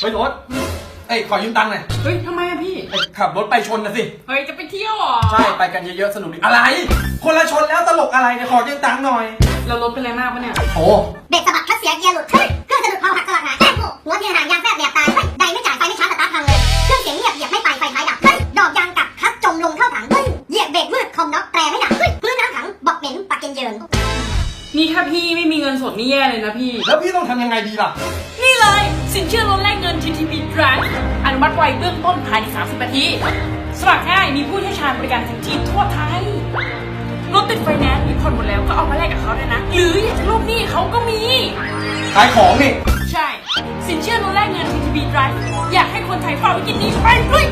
เฮ้ยรถเอ้ยขอยืมตังค์หน่อยเฮ้ยทำไมอะพี่ไอ้ขับรถไปชนนะสิ เฮ้ย จะไปเที่ยวเหรอ ใช่ ไปกันเยอะๆ สนุกดี อะไร คนละชนแล้วตลกอะไรเนี่ยขอยืมตังค์หน่อย เรารถเป็นอะไรมากปะเนี่ย โอ้เบรกสะบัดคลัตช์เสียเกียร์หลุดเฮ้ยเครื่องสะดุดเผาหักสลักหายแก้มโผล่หัวเทียนหางยางแฟบแหลกตายเฮ้ยใดไม่จ่ายไฟไม่ชาร์จสตาร์ทพังเลย เครื่องเสียงเงียบเหยียบไม่ไปไฟท้ายดับเฮ้ยดอกยางกัดคลัตช์จมลงเข้าถังเฮ้ยเหยียบเบรกมืดคอมน็อกแตรไม่ดังเฮ้ยพื้นน้ำขังบอกเหม็นปากเกนเยิน นี่ถ้าพี่ไม่มีเงินสดนี่แย่เลยนะพี่ แล้วพี่ต้องทำยังไงดีล่ะ นี่เลย สินเชื่อลดแลกเงิน TTB Drive อนุมัติไวเบื้องต้นภายใน 30 นาที สมัครง่ายมีผู้เชี่ยวชาญบริการถึงที่ทั่วไทยรถติดไฟแนนซ์มีผ่อนหมดแล้วก็เอามาแลกกับเขาได้นะ หรืออยากจะลูกหนี้เขาก็มี ขายของนี่ ใช่ สินเชื่อลดแลกเงิน TTB Drive อยากให้คนไทยฝ่าวิกฤตนี้ไปด้วย